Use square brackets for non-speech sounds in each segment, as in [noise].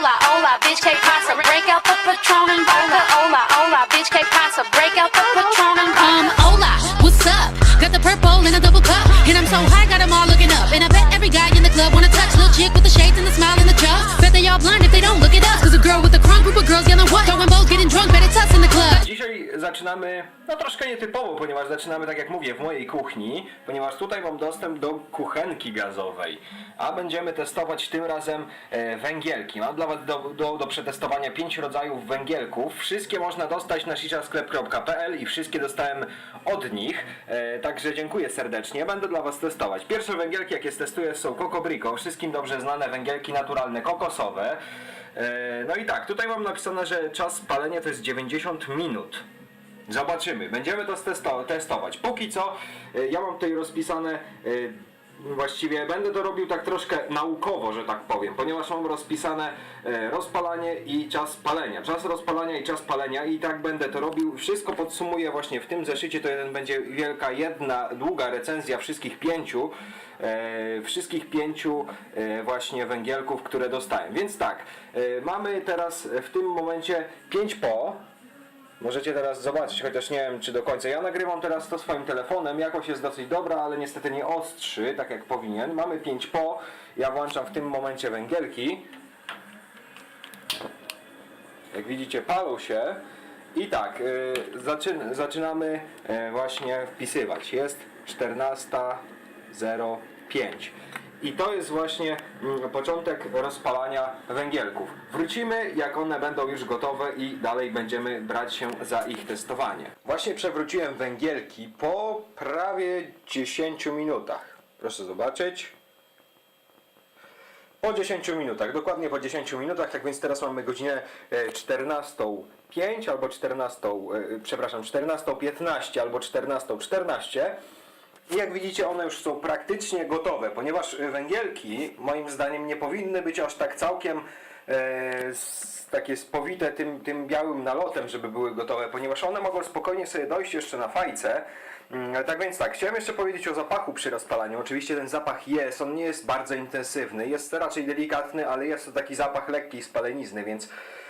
Hola, hola, bitch, K pasa, break out the Patron and vodka. Hola, hola, bitch, K pasa, break out the Patron and vodka. Um, hola, what's up? Got the purple in a double cup. And I'm so high, got them all looking up. And I bet every guy in the club wanna touch little chick with the shades and the smile and the chuck. Bet they all blind if they don't look at us. Cause a girl with a crunk group of girls yelling what? Throwing bows, getting drunk, bet it's us in the club. Dzisiaj zaczynamy, no troszkę nietypowo, ponieważ zaczynamy, tak jak mówię, w mojej kuchni, ponieważ tutaj mam dostęp do kuchenki gazowej, a będziemy testować tym razem e, węgielki. Mam dla Was do, do, do przetestowania pięć rodzajów węgielków. Wszystkie można dostać na shisasklep.pl i wszystkie dostałem od nich, e, także dziękuję serdecznie. Będę dla Was testować. Pierwsze węgielki, jakie testuję, są Coco Brico, wszystkim dobrze znane węgielki naturalne, kokosowe. E, No i tak, tutaj mam napisane, że czas palenia to jest 90 minut. Zobaczymy, będziemy to testo- testować. Póki co, e, ja mam tutaj rozpisane, e, właściwie będę to robił tak troszkę naukowo, że tak powiem, ponieważ mam rozpisane e, rozpalanie i czas palenia. Czas rozpalania i czas palenia i tak będę to robił. Wszystko podsumuję właśnie w tym zeszycie, to jeden będzie wielka, jedna długa recenzja wszystkich pięciu, e, wszystkich pięciu e, właśnie węgielków, które dostałem. Więc tak, mamy teraz w tym momencie 5 po, Możecie teraz zobaczyć, chociaż nie wiem czy do końca. Ja nagrywam teraz to swoim telefonem, jakość jest dosyć dobra, ale niestety nie ostrzy, tak jak powinien. Mamy 5 po, ja włączam w tym momencie węgielki. Jak widzicie palą się. I tak, y, zaczyn zaczynamy y, właśnie wpisywać. Jest 14.05. I to jest właśnie mm, początek rozpalania węgielków. Wrócimy, jak one będą już gotowe i dalej będziemy brać się za ich testowanie. Właśnie przewróciłem węgielki po prawie 10 minutach. Proszę zobaczyć. Po 10 minutach, dokładnie po 10 minutach, tak więc teraz mamy godzinę e, 14.05 albo 14, e, przepraszam, 14.15 albo 14.14 i jak widzicie one już są praktycznie gotowe, ponieważ e, węgielki moim zdaniem nie powinny być aż tak całkiem e, takie spowite tym, tym białym nalotem, żeby były gotowe, ponieważ one mogą spokojnie sobie dojść jeszcze na fajce. Mm, Tak więc tak, chciałem jeszcze powiedzieć o zapachu przy rozpalaniu. Oczywiście ten zapach jest, on nie jest bardzo intensywny, jest raczej delikatny, ale jest to taki zapach lekkiej spalenizny, więc e,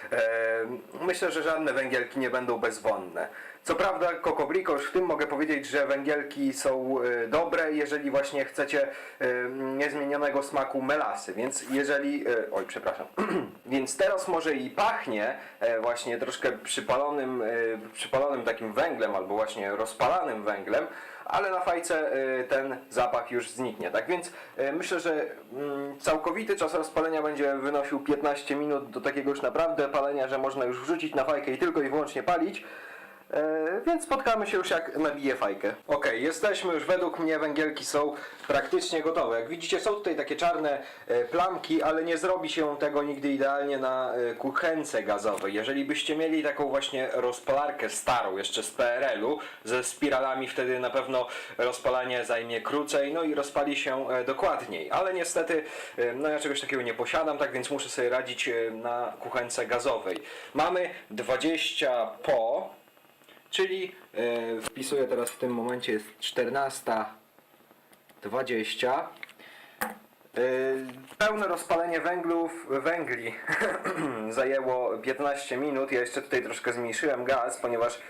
myślę, że żadne węgielki nie będą bezwonne. Co prawda już w tym mogę powiedzieć, że węgielki są e, dobre, jeżeli właśnie chcecie niezmienionego smaku melasy, więc jeżeli, e, oj przepraszam, [clears throat] więc teraz może i pachnie e, właśnie troszkę przypalonym, przypalonym takim węglem albo właśnie rozpalanym węglem, ale na fajce e, ten zapach już zniknie. Tak więc e, myślę, że mm, całkowity czas rozpalenia będzie wynosił 15 minut do takiego już naprawdę palenia, że można już wrzucić na fajkę i tylko i wyłącznie palić. E, więc spotkamy się już jak nabiję fajkę. Ok, jesteśmy już, według mnie węgielki są praktycznie gotowe. Jak widzicie są tutaj takie czarne e, plamki, ale nie zrobi się tego nigdy idealnie na e, kuchence gazowej. Jeżeli byście mieli taką właśnie rozpalarkę starą, jeszcze z PRL-u, ze spiralami, wtedy na pewno rozpalanie zajmie krócej, no i rozpali się e, dokładniej. Ale niestety, e, no ja czegoś takiego nie posiadam, tak więc muszę sobie radzić e, na kuchence gazowej. Mamy 20 po, Czyli e, wpisuję teraz w tym momencie jest 14.20. E, pełne rozpalenie węglów, węgli [clears throat] zajęło 15 minut. Ja jeszcze tutaj troszkę zmniejszyłem gaz, ponieważ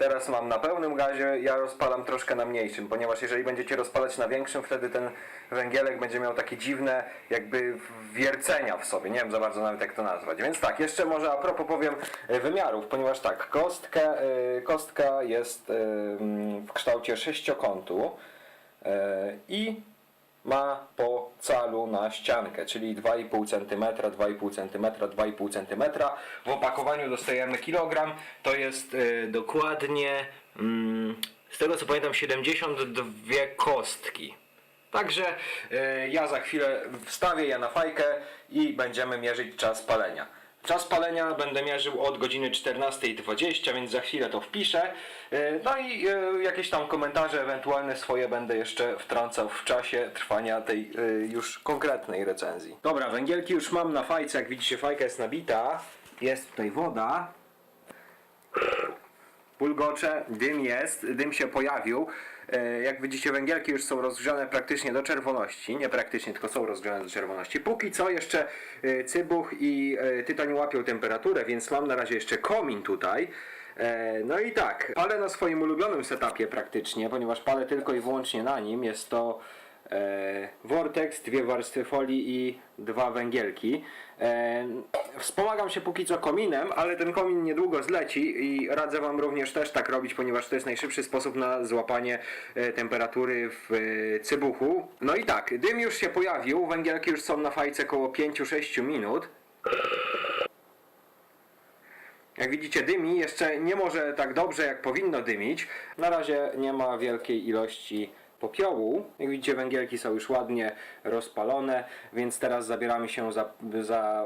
teraz mam na pełnym gazie, ja rozpalam troszkę na mniejszym, ponieważ jeżeli będziecie rozpalać na większym, wtedy ten węgielek będzie miał takie dziwne jakby wiercenia w sobie. Nie wiem za bardzo nawet jak to nazwać. Więc tak, jeszcze może a propos powiem e, wymiarów, ponieważ tak, kostka, e, kostka jest w kształcie sześciokątu e, i ma po calu na ściankę, czyli 2,5 cm, 2,5 cm, 2,5 cm. W opakowaniu dostajemy kilogram, to jest e, dokładnie, mm, z tego co pamiętam, 72 kostki. Także e, ja za chwilę wstawię je na fajkę i będziemy mierzyć czas palenia. Czas palenia będę mierzył od godziny 14.20, więc za chwilę to wpiszę. E, No i e, jakieś tam komentarze ewentualne swoje będę jeszcze wtrącał w czasie trwania tej e, już konkretnej recenzji. Dobra, węgielki już mam na fajce, jak widzicie fajka jest nabita. Jest tutaj woda. bulgocze, dym jest, dym się pojawił. E, Jak widzicie, węgielki już są rozgrzane praktycznie do czerwoności. Nie praktycznie, tylko są rozgrzane do czerwoności. Póki co jeszcze e, cybuch i e, tytoń łapią temperaturę, więc mam na razie jeszcze komin tutaj. No i tak, palę na swoim ulubionym setupie praktycznie, ponieważ palę tylko i wyłącznie na nim. Jest to Vortex, dwie warstwy folii i dwa węgielki. E, wspomagam się póki co kominem, ale ten komin niedługo zleci i radzę Wam również też tak robić, ponieważ to jest najszybszy sposób na złapanie e, temperatury w e, cybuchu. No i tak, dym już się pojawił, węgielki już są na fajce około 5-6 minut. Jak widzicie, dymi jeszcze nie może tak dobrze, jak powinno dymić. Na razie nie ma wielkiej ilości popiołu. Jak widzicie, węgielki są już ładnie rozpalone, więc teraz zabieramy się za, za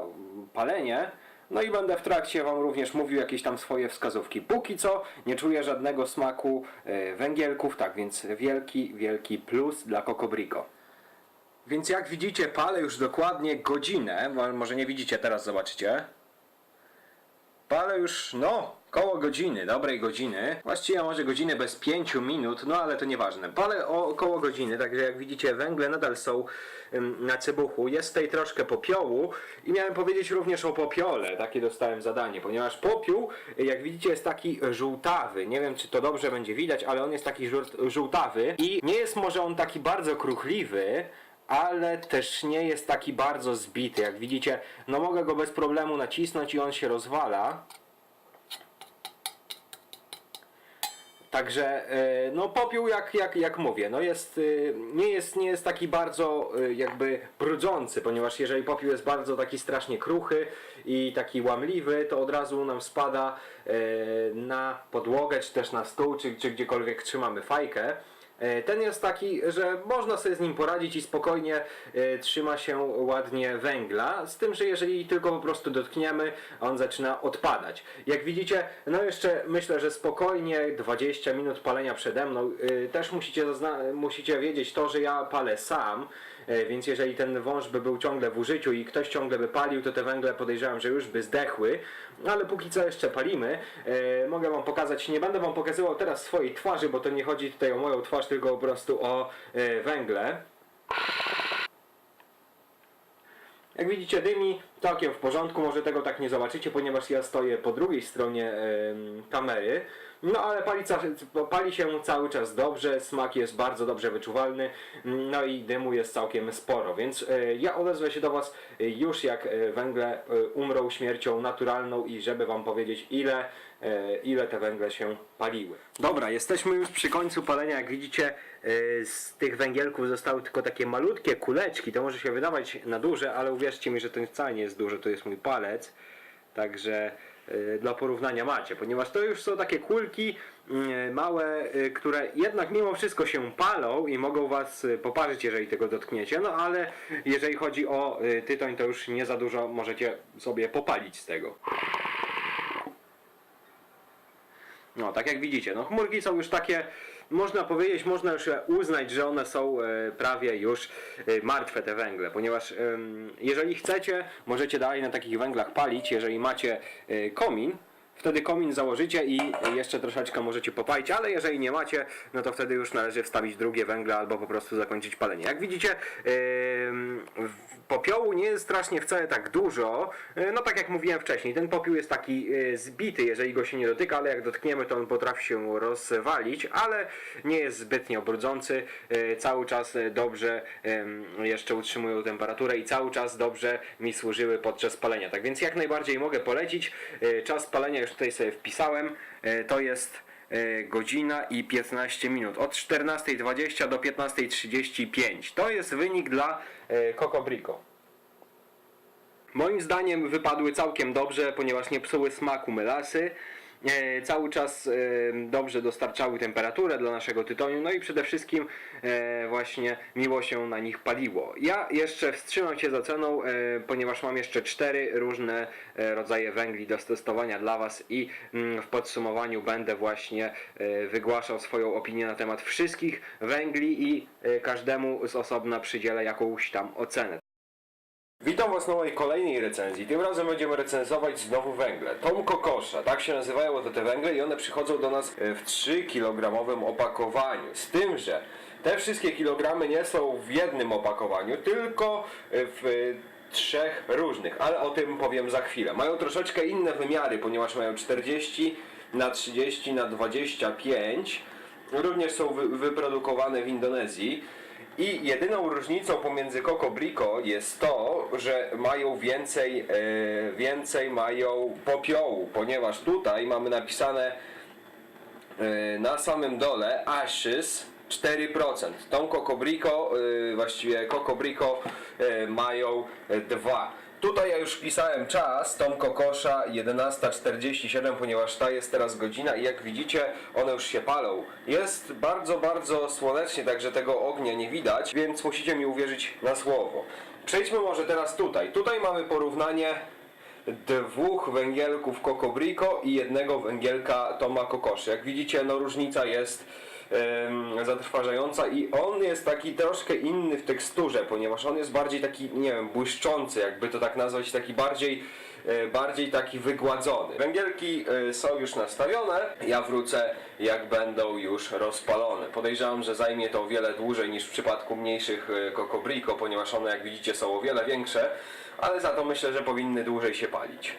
palenie. No i będę w trakcie Wam również mówił jakieś tam swoje wskazówki. Póki co nie czuję żadnego smaku e, węgielków, tak więc wielki, wielki plus dla Cocobrico. Więc jak widzicie, palę już dokładnie godzinę. Mo- Może nie widzicie, teraz zobaczycie. Palę już, no, koło godziny, dobrej godziny. Właściwie może godziny bez 5 minut, no ale to nieważne. O około godziny, także jak widzicie węgle nadal są na cybuchu. Jest tutaj troszkę popiołu i miałem powiedzieć również o popiole. Takie dostałem zadanie, ponieważ popiół, jak widzicie, jest taki żółtawy. Nie wiem, czy to dobrze będzie widać, ale on jest taki żółt- żółtawy i nie jest może on taki bardzo kruchliwy, ale też nie jest taki bardzo zbity. Jak widzicie, no mogę go bez problemu nacisnąć i on się rozwala. Także e, no popiół jak, jak, jak mówię, no jest, e, nie, jest, nie jest taki bardzo e, jakby brudzący, ponieważ jeżeli popiół jest bardzo taki strasznie kruchy i taki łamliwy, to od razu nam spada na podłogę, czy też na stół, czy, czy gdziekolwiek trzymamy fajkę. E, Ten jest taki, że można sobie z nim poradzić i spokojnie e, trzyma się ładnie węgla, z tym, że jeżeli tylko po prostu dotkniemy, on zaczyna odpadać. Jak widzicie, no jeszcze myślę, że spokojnie 20 minut palenia przede mną. E, Też musicie, musicie wiedzieć to, że ja palę sam, więc jeżeli ten wąż by był ciągle w użyciu i ktoś ciągle by palił, to te węgle podejrzewam, że już by zdechły, ale póki co jeszcze palimy. E, Mogę wam pokazać, nie będę wam pokazywał teraz swojej twarzy, bo to nie chodzi tutaj o moją twarz, tylko po prostu o e, węgle. Jak widzicie dymi całkiem w porządku, może tego tak nie zobaczycie, ponieważ ja stoję po drugiej stronie em, kamery. No ale pali, pali się cały czas dobrze, smak jest bardzo dobrze wyczuwalny, no i dymu jest całkiem sporo, więc e, ja odezwę się do Was e, już jak e, węgle umrą śmiercią naturalną i żeby Wam powiedzieć ile, ile te węgle się paliły. Dobra, jesteśmy już przy końcu palenia, jak widzicie e, z tych węgielków zostały tylko takie malutkie kuleczki, to może się wydawać na duże, ale uwierzcie mi, że to wcale nie jest duże, to jest mój palec. Także y, dla porównania macie, ponieważ to już są takie kulki y, małe, które jednak mimo wszystko się palą i mogą was poparzyć, jeżeli tego dotkniecie. No ale jeżeli chodzi o tytoń, to już nie za dużo możecie sobie popalić z tego. No, tak jak widzicie, no chmurki są już takie, można powiedzieć, można już uznać, że one są e, prawie już e, martwe te węgle, ponieważ jeżeli chcecie, możecie dalej na takich węglach palić, jeżeli macie e, komin, wtedy komin założycie i jeszcze troszeczkę możecie popalić, ale jeżeli nie macie, no to wtedy już należy wstawić drugie węgle albo po prostu zakończyć palenie. Jak widzicie, w- popiołu nie jest strasznie wcale tak dużo, e, no tak jak mówiłem wcześniej, ten popiół jest taki e, zbity, jeżeli go się nie dotyka, ale jak dotkniemy, to on potrafi się rozwalić, ale nie jest zbytnio brudzący, e, cały czas dobrze em, jeszcze utrzymują temperaturę i cały czas dobrze mi służyły podczas palenia. Tak więc jak najbardziej mogę polecić. E, Czas palenia już tutaj sobie wpisałem, e, to jest e, godzina i 15 minut. Od 14.20 do 15.35. To jest wynik dla e, Coco Brico. Moim zdaniem wypadły całkiem dobrze, ponieważ nie psuły smaku melasy. E, cały czas e, dobrze dostarczały temperaturę dla naszego tytoniu, no i przede wszystkim e, właśnie miło się na nich paliło. Ja jeszcze wstrzymam się za ceną, ponieważ mam jeszcze cztery różne rodzaje węgli do testowania dla Was i mm, w podsumowaniu będę właśnie wygłaszał swoją opinię na temat wszystkich węgli i każdemu z osobna przydzielę jakąś tam ocenę. Witam Was na mojej kolejnej recenzji. Tym razem będziemy recenzować znowu węgle. Tom Kokosza, tak się nazywają te węgle i one przychodzą do nas e, w 3 kg opakowaniu. Z tym, że te wszystkie kilogramy nie są w jednym opakowaniu, tylko e, w e, trzech różnych, ale o tym powiem za chwilę. Mają troszeczkę inne wymiary, ponieważ mają 40 na 30 na 25. Również są wy wyprodukowane w Indonezji. I jedyną różnicą pomiędzy Coco Brico jest to, że mają więcej, e, więcej mają popiołu, ponieważ tutaj mamy napisane e, na samym dole Ashes 4%. Tą Coco Brico, e, właściwie Coco Brico mają e, dwa. Tutaj ja już wpisałem czas, tą kokosza 11.47, ponieważ ta jest teraz godzina i jak widzicie one już się palą. Jest bardzo, bardzo słonecznie, także tego ognia nie widać, więc musicie mi uwierzyć na słowo. Przejdźmy może teraz tutaj. Tutaj mamy porównanie dwóch węgielków Coco Brico i jednego węgielka Toma Kokoszy. Jak widzicie, no różnica jest zatrważająca i on jest taki troszkę inny w teksturze, ponieważ on jest bardziej taki, nie wiem, błyszczący, jakby to tak nazwać, taki bardziej e, bardziej taki wygładzony. Węgielki e, są już nastawione, ja wrócę jak będą już rozpalone. Podejrzewam, że zajmie to o wiele dłużej niż w przypadku mniejszych e, Coco Brico, ponieważ one jak widzicie są o wiele większe, ale za to myślę, że powinny dłużej się palić.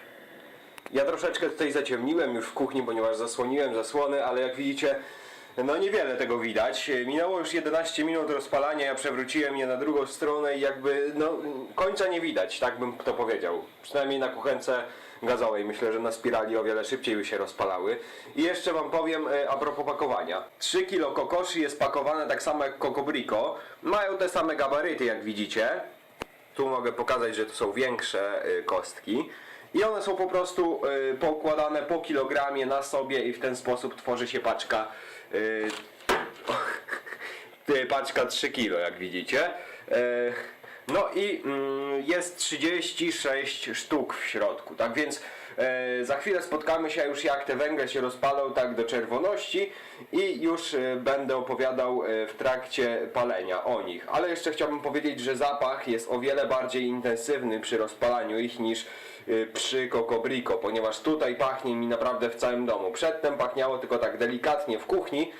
Ja troszeczkę tutaj zaciemniłem już w kuchni, ponieważ zasłoniłem zasłony, ale jak widzicie, no niewiele tego widać. Minęło już 11 minut rozpalania, ja przewróciłem je na drugą stronę i jakby, no, końca nie widać, tak bym to powiedział. Przynajmniej na kuchence gazowej. Myślę, że na spirali o wiele szybciej by się rozpalały. I jeszcze wam powiem e, a propos pakowania. 3 kg kokoszy jest pakowane tak samo jak Coco Brico. Mają te same gabaryty, jak widzicie. Tu mogę pokazać, że to są większe y, kostki. I one są po prostu y, poukładane po kilogramie na sobie i w ten sposób tworzy się paczka [laughs] y, y, paczka 3 kg jak widzicie. Y, No i mm, jest 36 sztuk w środku, tak więc e, za chwilę spotkamy się już jak te węgle się rozpalą tak do czerwoności i już e, będę opowiadał e, w trakcie palenia o nich. Ale jeszcze chciałbym powiedzieć, że zapach jest o wiele bardziej intensywny przy rozpalaniu ich niż e, przy Coco Brico, ponieważ tutaj pachnie mi naprawdę w całym domu. Przedtem pachniało tylko tak delikatnie w kuchni,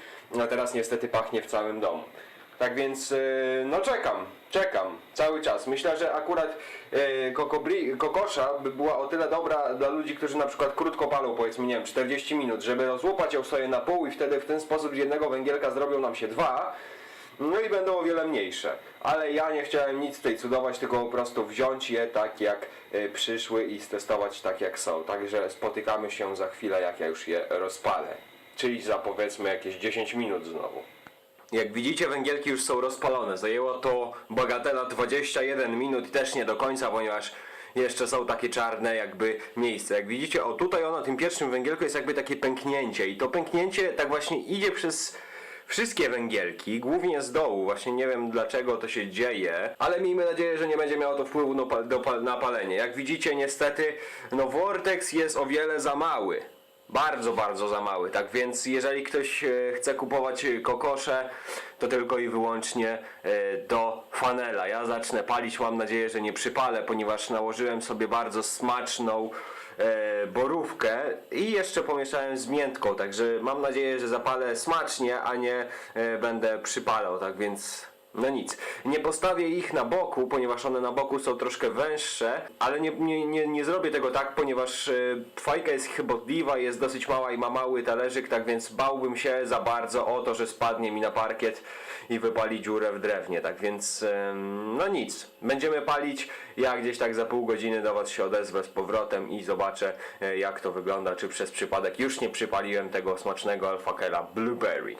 a teraz niestety pachnie w całym domu. Tak więc, e, no czekam, czekam cały czas. Myślę, że akurat e, kokobri, kokosza by była o tyle dobra dla ludzi, którzy na przykład krótko palą, powiedzmy, nie wiem, 40 minut, żeby rozłupać ją sobie na pół i wtedy w ten sposób z jednego węgielka zrobią nam się dwa. No i będą o wiele mniejsze. Ale ja nie chciałem nic tutaj cudować, tylko po prostu wziąć je tak jak e, przyszły i stestować tak jak są. Także spotykamy się za chwilę, jak ja już je rozpalę. Czyli za powiedzmy jakieś 10 minut znowu. Jak widzicie węgielki już są rozpalone. Zajęło to bagatela 21 minut i też nie do końca, ponieważ jeszcze są takie czarne jakby miejsca. Jak widzicie, o tutaj ono na tym pierwszym węgielku jest jakby takie pęknięcie i to pęknięcie tak właśnie idzie przez wszystkie węgielki, głównie z dołu. Właśnie nie wiem dlaczego to się dzieje, ale miejmy nadzieję, że nie będzie miało to wpływu pa- na palenie. Jak widzicie, niestety, no vortex jest o wiele za mały. Bardzo, bardzo za mały. Tak więc, jeżeli ktoś e, chce kupować e, kokosze, to tylko i wyłącznie e, do fanela. Ja zacznę palić, mam nadzieję, że nie przypalę, ponieważ nałożyłem sobie bardzo smaczną borówkę i jeszcze pomieszałem z miętką. Także mam nadzieję, że zapalę smacznie, a nie będę przypalał. Tak więc. No nic, nie postawię ich na boku, ponieważ one na boku są troszkę węższe, ale nie, nie, nie, nie zrobię tego tak, ponieważ e, fajka jest chybotliwa, jest dosyć mała i ma mały talerzyk, tak więc bałbym się za bardzo o to, że spadnie mi na parkiet i wypali dziurę w drewnie, tak więc em, no nic, będziemy palić, ja gdzieś tak za pół godziny do Was się odezwę z powrotem i zobaczę e, jak to wygląda, czy przez przypadek już nie przypaliłem tego smacznego alfakera Blueberry.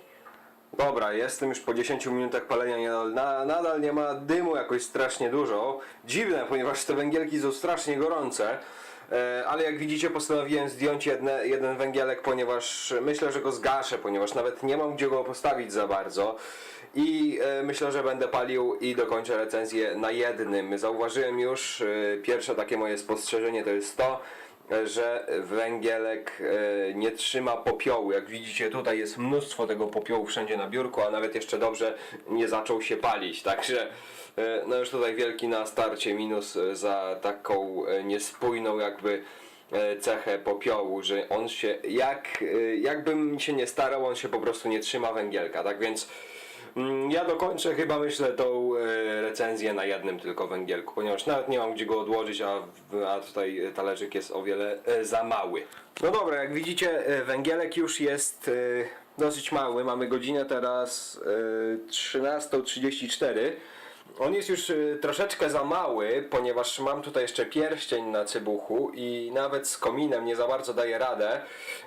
Dobra, jestem już po 10 minutach palenia, nie- na, nadal nie ma dymu jakoś strasznie dużo. Dziwne, ponieważ te węgielki są strasznie gorące. E, ale jak widzicie postanowiłem zdjąć jedne, jeden węgielek, ponieważ myślę, że go zgaszę, ponieważ nawet nie mam gdzie go postawić za bardzo. I e, myślę, że będę palił i dokończę recenzję na jednym. Zauważyłem już, e, pierwsze takie moje spostrzeżenie to jest to, że węgielek e, nie trzyma popiołu. Jak widzicie tutaj jest mnóstwo tego popiołu wszędzie na biurku, a nawet jeszcze dobrze nie zaczął się palić. Także e, no już tutaj wielki na starcie minus e, za taką niespójną jakby cechę popiołu, że on się jak jakbym się nie starał, on się po prostu nie trzyma węgielka. Tak więc Ja dokończę chyba myślę tą e, recenzję na jednym tylko węgielku, ponieważ nawet nie mam gdzie go odłożyć, a, a tutaj talerzyk jest o wiele e, za mały. No dobra, jak widzicie e, węgielek już jest dosyć mały, mamy godzinę teraz e, 13.34. On jest już y, troszeczkę za mały, ponieważ mam tutaj jeszcze pierścień na cybuchu i nawet z kominem nie za bardzo daje radę,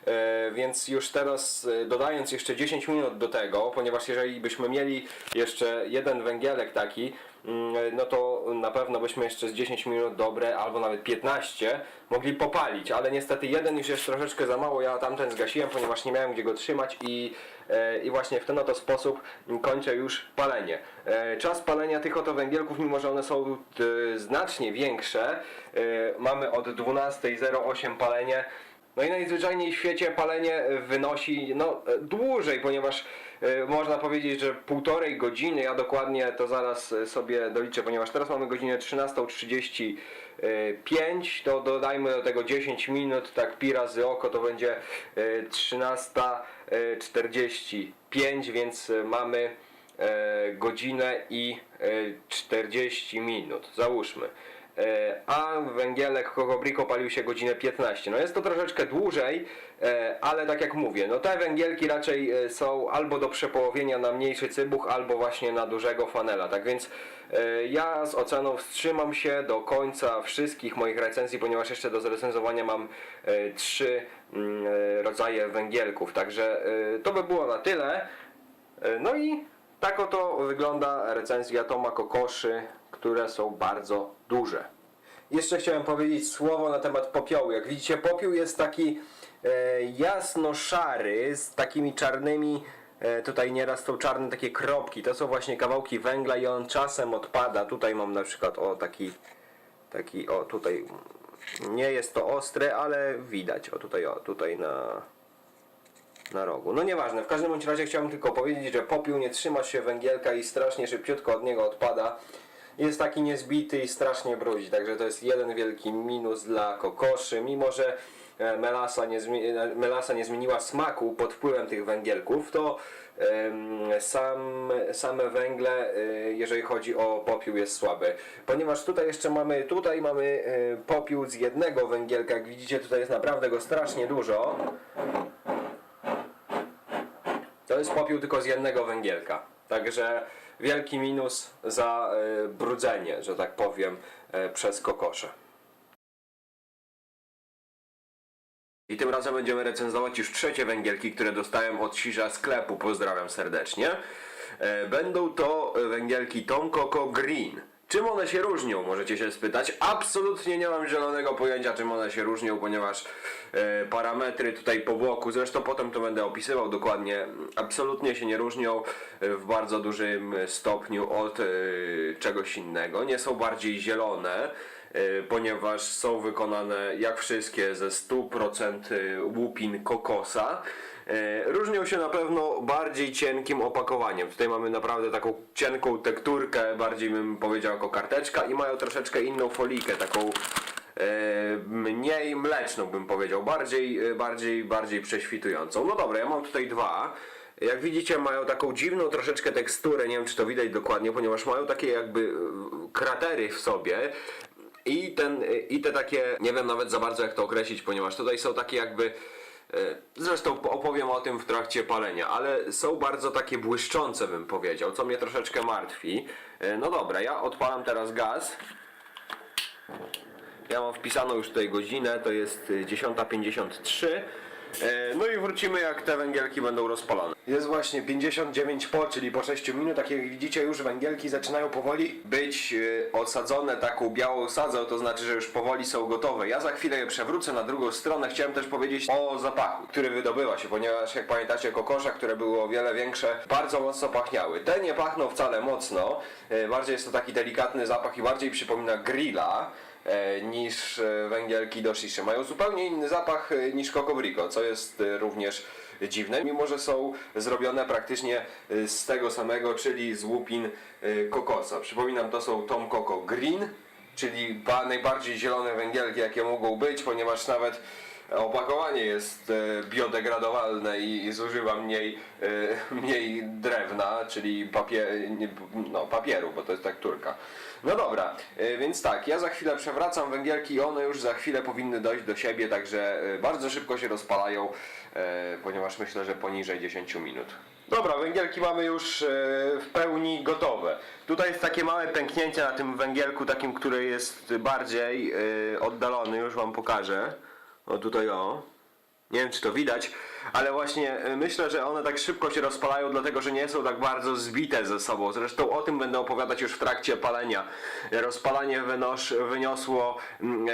e, więc już teraz e, dodając jeszcze 10 minut do tego, ponieważ jeżeli byśmy mieli jeszcze jeden węgielek taki, no to na pewno byśmy jeszcze z 10 minut dobre, albo nawet 15 mogli popalić, ale niestety jeden już jest troszeczkę za mało, ja tamten zgasiłem, ponieważ nie miałem gdzie go trzymać i, e, i właśnie w ten oto sposób kończę już palenie. E, Czas palenia tych oto węgielków, mimo że one są e, znacznie większe, e, mamy od 12.08 palenie, no i najzwyczajniej w świecie palenie wynosi no, e, dłużej, ponieważ e, można powiedzieć, że półtorej godziny, ja dokładnie to zaraz e, sobie doliczę, ponieważ teraz mamy godzinę 13.35, to dodajmy do tego 10 minut, tak pi razy oko, to będzie e, 13.45, więc e, mamy e, godzinę i e, 40 minut, załóżmy. E, a węgielek Kokobriko palił się godzinę 15. No jest to troszeczkę dłużej, e, ale tak jak mówię, no te węgielki raczej e, są albo do przepołowienia na mniejszy cybuch, albo właśnie na dużego fanela. Tak więc ja z oceną wstrzymam się do końca wszystkich moich recenzji, ponieważ jeszcze do zrecenzowania mam trzy mm, rodzaje węgielków. Także to by było na tyle. No i tak oto wygląda recenzja Toma Kokoszy, które są bardzo duże. Jeszcze chciałem powiedzieć słowo na temat popiołu. Jak widzicie, popiół jest taki e, jasno-szary, z takimi czarnymi, e, tutaj nieraz są czarne takie kropki. To są właśnie kawałki węgla i on czasem odpada. Tutaj mam na przykład o taki, taki o tutaj, nie jest to ostre, ale widać, o tutaj, o tutaj na, na rogu. No nieważne, w każdym bądź razie chciałbym tylko powiedzieć, że popiół nie trzyma się węgielka i strasznie szybciutko od niego odpada. Jest taki niezbity i strasznie brudzi, także to jest jeden wielki minus dla kokoszy, mimo że e, melasa nie, e, melasa nie zmieniła smaku pod wpływem tych węgielków, to sam, same węgle, e, jeżeli chodzi o popiół jest słaby. Ponieważ tutaj jeszcze mamy, tutaj mamy popiół z jednego węgielka, jak widzicie tutaj jest naprawdę go strasznie dużo. To jest popiół tylko z jednego węgielka. Także wielki minus za e, brudzenie, że tak powiem, e, przez kokosze. I tym razem będziemy recenzować już trzecie węgielki, które dostałem od Siża sklepu. Pozdrawiam serdecznie. E, Będą to węgielki Tom Coco Green. Czym one się różnią, możecie się spytać. Absolutnie nie mam zielonego pojęcia, czym one się różnią, ponieważ e, parametry tutaj po boku, zresztą potem to będę opisywał dokładnie, absolutnie się nie różnią e, w bardzo dużym stopniu od e, czegoś innego. Nie są bardziej zielone, e, ponieważ są wykonane jak wszystkie ze 100% łupin kokosa. E, Różnią się na pewno bardziej cienkim opakowaniem. Tutaj mamy naprawdę taką cienką tekturkę, bardziej bym powiedział jako karteczka i mają troszeczkę inną folijkę, taką e, mniej mleczną bym powiedział, bardziej, e, bardziej, bardziej prześwitującą. No dobra, ja mam tutaj dwa. Jak widzicie mają taką dziwną troszeczkę teksturę, nie wiem czy to widać dokładnie, ponieważ mają takie jakby kratery w sobie. I, ten, I te takie, nie wiem nawet za bardzo jak to określić, ponieważ tutaj są takie jakby Zresztą opowiem o tym w trakcie palenia, ale są bardzo takie błyszczące bym powiedział, co mnie troszeczkę martwi. E, No dobra, ja odpalam teraz gaz. Ja mam wpisaną już tutaj godzinę, to jest y, 10.53. E, No i wrócimy jak te węgielki będą rozpalone. Jest właśnie 59 po, czyli po 6 minutach. Jak widzicie już węgielki zaczynają powoli być e, osadzone taką białą sadzą, to znaczy, że już powoli są gotowe. Ja za chwilę je przewrócę na drugą stronę. Chciałem też powiedzieć o zapachu, który wydobywa się, ponieważ jak pamiętacie kokosza, które były o wiele większe, bardzo mocno pachniały. Te nie pachną wcale mocno, e, bardziej jest to taki delikatny zapach i bardziej przypomina grilla. E, niż e, węgielki do shiszy. Mają zupełnie inny zapach e, niż Cocobrico, co jest również dziwne, mimo że są zrobione praktycznie z tego samego, czyli z łupin kokosa. Przypominam, to są Tom Coco Green, czyli ba- najbardziej zielone węgielki, jakie mogą być, ponieważ nawet opakowanie jest e, biodegradowalne i, zużywa mniej, e, mniej drewna, czyli papie, nie, no, papieru, bo to jest tekturka. No dobra, e, więc tak, ja za chwilę przewracam węgielki i one już za chwilę powinny dojść do siebie, także bardzo szybko się rozpalają, ponieważ myślę, że poniżej 10 minut. Dobra, węgielki mamy już w pełni gotowe. Tutaj jest takie małe pęknięcie na tym węgielku, takim, który jest bardziej oddalony, już wam pokażę. O tutaj o. Nie wiem czy to widać, ale właśnie e, myślę, że one tak szybko się rozpalają, dlatego że nie są tak bardzo zbite ze sobą. Zresztą o tym będę opowiadać już w trakcie palenia. Rozpalanie wynosz, wyniosło mm,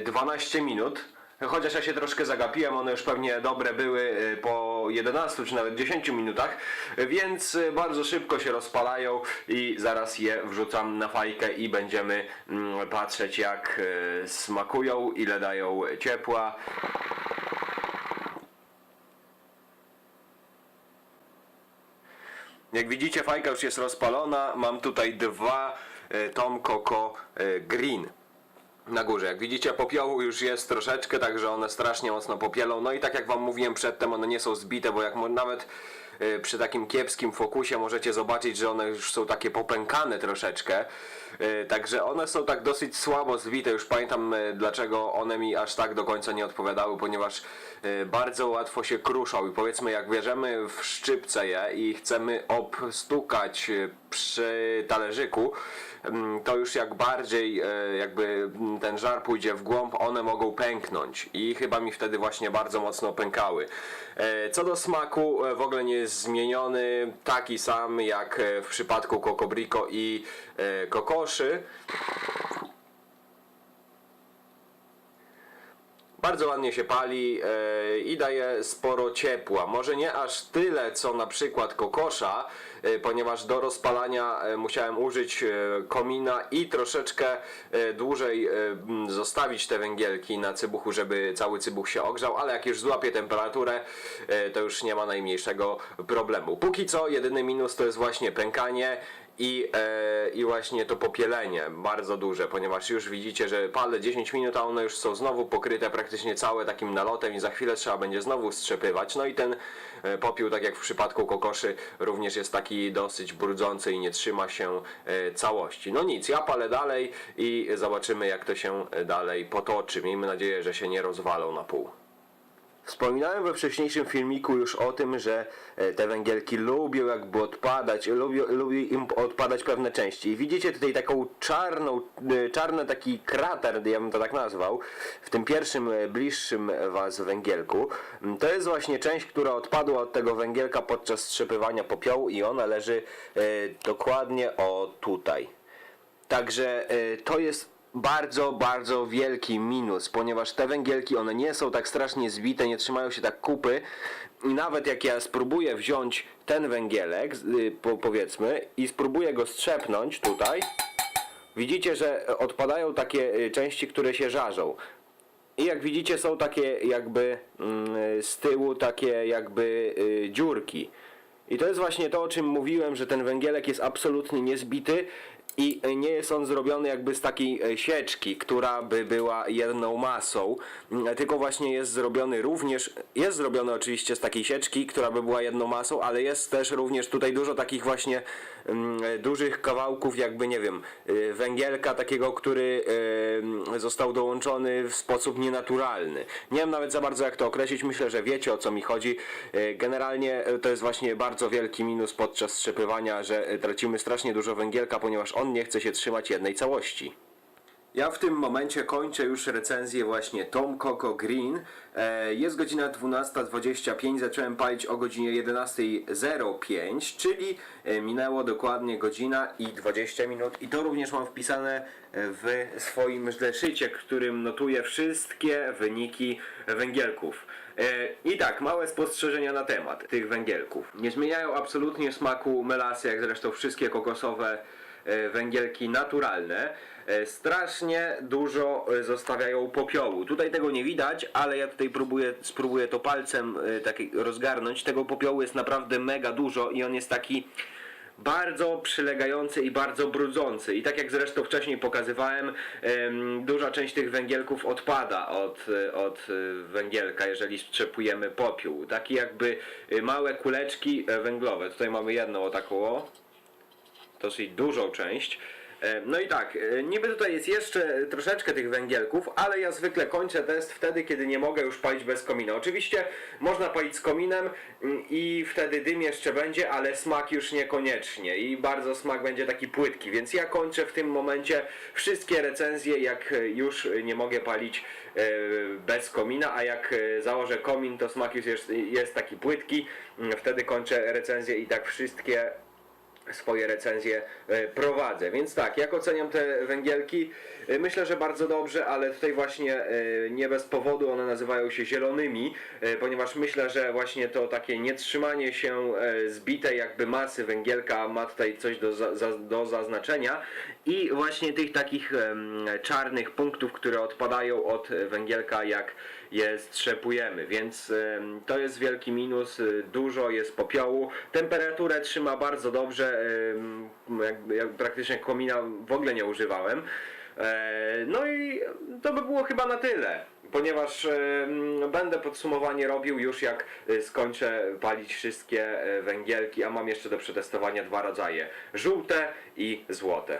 e, 12 minut. Chociaż ja się troszkę zagapiłem, one już pewnie dobre były y, po 11 czy nawet 10 minutach, więc y, bardzo szybko się rozpalają i zaraz je wrzucam na fajkę i będziemy mm, patrzeć jak y, smakują, ile dają ciepła. Jak widzicie fajka już jest rozpalona, mam tutaj dwa Tom Coco Green na górze. Jak widzicie popiołu już jest troszeczkę, także one strasznie mocno popielą. No i tak jak wam mówiłem przedtem, one nie są zbite, bo jak nawet y, przy takim kiepskim fokusie możecie zobaczyć, że one już są takie popękane troszeczkę. Y, Także one są tak dosyć słabo zbite. Już pamiętam y, dlaczego one mi aż tak do końca nie odpowiadały, ponieważ bardzo łatwo się kruszą i powiedzmy jak bierzemy w szczypce je i chcemy obstukać przy talerzyku, to już jak bardziej e, jakby mm, ten żar pójdzie w głąb, one mogą pęknąć i chyba mi wtedy właśnie bardzo mocno pękały. E, Co do smaku e, w ogóle nie jest zmieniony, taki sam jak w przypadku Cocobrico i kokoszy. Bardzo ładnie się pali e, i daje sporo ciepła. Może nie aż tyle co na przykład kokosza, ponieważ do rozpalania e, musiałem użyć e, komina i troszeczkę e, dłużej e, zostawić te węgielki na cybuchu, żeby cały cybuch się ogrzał, ale jak już złapie temperaturę, e, to już nie ma najmniejszego problemu. Póki co jedyny minus to jest właśnie pękanie i, e, i właśnie to popielenie bardzo duże, ponieważ już widzicie, że palę 10 minut, a one już są znowu pokryte praktycznie całe takim nalotem i za chwilę trzeba będzie znowu strzepywać. No i ten e, popiół, tak jak w przypadku kokoszy, również jest taki dosyć brudzący i nie trzyma się e, całości. No nic, ja palę dalej i zobaczymy jak to się e, dalej potoczy. Miejmy nadzieję, że się nie rozwalą na pół. Wspominałem we wcześniejszym filmiku już o tym, że e, te węgielki lubią jakby odpadać, lubią, lubi im odpadać pewne części. I widzicie tutaj taką czarną, e, czarny taki krater, ja bym to tak nazwał, w tym pierwszym e, bliższym was węgielku. Mm, To jest właśnie część, która odpadła od tego węgielka podczas strzepywania popiołu i ona leży dokładnie o tutaj. Także to jest bardzo, bardzo wielki minus, ponieważ te węgielki, one nie są tak strasznie zbite, nie trzymają się tak kupy i nawet jak ja spróbuję wziąć ten węgielek, y, po, powiedzmy, i spróbuję go strzepnąć tutaj, widzicie, że odpadają takie y, części, które się żarzą. I jak widzicie są takie jakby mm, z tyłu takie jakby y, dziurki. I to jest właśnie to o czym mówiłem, że ten węgielek jest absolutnie niezbity i nie jest on zrobiony jakby z takiej y, sieczki, która by była jedną masą, tylko właśnie jest zrobiony również, jest zrobiony oczywiście z takiej sieczki, która by była jedną masą, ale jest też również tutaj dużo takich właśnie dużych kawałków jakby nie wiem, y, węgielka takiego, który y, został dołączony w sposób nienaturalny. Nie wiem nawet za bardzo jak to określić, myślę, że wiecie o co mi chodzi. Y, Generalnie to jest właśnie bardzo wielki minus podczas strzepywania, że tracimy strasznie dużo węgielka, ponieważ on nie chce się trzymać jednej całości. Ja w tym momencie kończę już recenzję właśnie Tom Coco Green. E, Jest godzina 12.25, zacząłem palić o godzinie 11.05, czyli e, minęło dokładnie godzina i 20 minut i to również mam wpisane w swoim zeszycie, którym notuję wszystkie wyniki węgielków. E, I tak, małe spostrzeżenia na temat tych węgielków. Nie zmieniają absolutnie smaku melasy, jak zresztą wszystkie kokosowe e, węgielki naturalne, e, strasznie dużo e, zostawiają popiołu. Tutaj tego nie widać, ale ja tutaj próbuję, spróbuję to palcem e, tak rozgarnąć. Tego popiołu jest naprawdę mega dużo i on jest taki bardzo przylegający i bardzo brudzący. I tak jak zresztą wcześniej pokazywałem, em, duża część tych węgielków odpada od, e, od e, węgielka, jeżeli strzepujemy popiół. Takie jakby e, małe kuleczki e, węglowe. Tutaj mamy jedną o taką dosyć dużą część. E, No i tak, e, niby tutaj jest jeszcze troszeczkę tych węgielków, ale ja zwykle kończę test wtedy, kiedy nie mogę już palić bez komina. Oczywiście można palić z kominem mm, i wtedy dym jeszcze będzie, ale smak już niekoniecznie i bardzo smak będzie taki płytki, więc ja kończę w tym momencie wszystkie recenzje, jak już nie mogę palić e, bez komina, a jak założę komin, to smak już jest, jest taki płytki, Mm, wtedy kończę recenzję i tak wszystkie swoje recenzje e, prowadzę. Więc tak, jak oceniam te węgielki? E, Myślę, że bardzo dobrze, ale tutaj właśnie e, nie bez powodu one nazywają się zielonymi, ponieważ myślę, że właśnie to takie nietrzymanie się zbitej jakby masy węgielka ma tutaj coś do, za, do zaznaczenia i właśnie tych takich czarnych punktów, które odpadają od węgielka jak je strzepujemy, więc to jest wielki minus, y, dużo jest popiołu, temperaturę trzyma bardzo dobrze, jak, praktycznie komina w ogóle nie używałem. E, No i to by było chyba na tyle, ponieważ będę podsumowanie robił już jak y, skończę palić wszystkie e, węgielki, a mam jeszcze do przetestowania dwa rodzaje, żółte i złote.